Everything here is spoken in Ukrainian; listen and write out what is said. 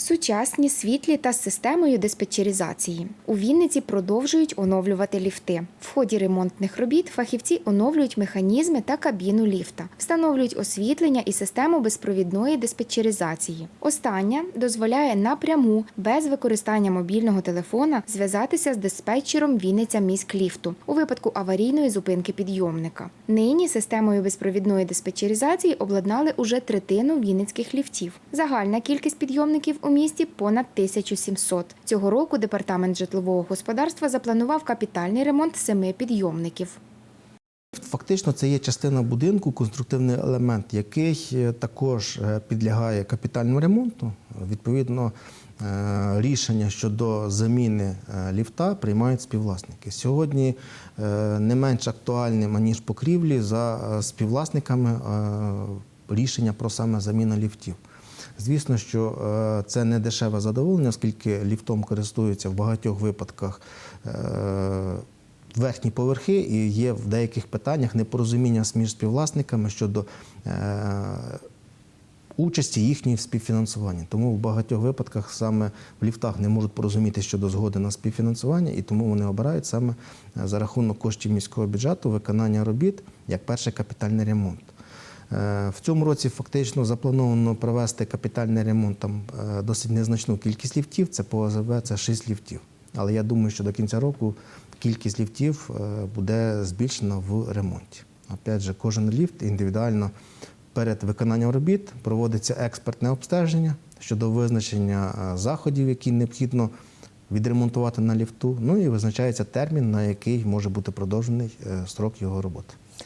Сучасні, світлі та з системою диспетчеризації. У Вінниці продовжують оновлювати ліфти. В ході ремонтних робіт фахівці оновлюють механізми та кабіну ліфта, встановлюють освітлення і систему безпровідної диспетчеризації. Остання дозволяє напряму без використання мобільного телефона зв'язатися з диспетчером Вінниця міськліфту у випадку аварійної зупинки підйомника. Нині системою безпровідної диспетчеризації обладнали уже третину вінницьких ліфтів. Загальна кількість підйомників у місті понад 1700. Цього року департамент житлового господарства запланував капітальний ремонт семи підйомників. Фактично, це є частина будинку, конструктивний елемент, який е, також е, підлягає капітальному ремонту. Відповідно, е, рішення щодо заміни ліфта приймають співвласники. Сьогодні не менш актуальним, аніж покрівлі, за співвласниками рішення про саме заміну ліфтів. Звісно, що е, це не дешеве задоволення, оскільки ліфтом користуються в багатьох випадках е, верхні поверхи, і є в деяких питаннях непорозуміння між співвласниками щодо е, участі їхньої в співфінансуванні. Тому в багатьох випадках саме в ліфтах не можуть порозуміти щодо згоди на співфінансування, і тому вони обирають саме за рахунок коштів міського бюджету виконання робіт як перший капітальний ремонт. Е, В цьому році фактично заплановано провести капітальний ремонт там е, досить незначну кількість ліфтів. Це по ОЗВ, це 6 ліфтів. Але я думаю, що до кінця року кількість ліфтів е, буде збільшена в ремонті. Опять же, кожен ліфт індивідуально перед виконанням робіт проводиться експертне обстеження щодо визначення заходів, які необхідно відремонтувати на ліфту. Ну і визначається термін, на який може бути продовжений строк його роботи.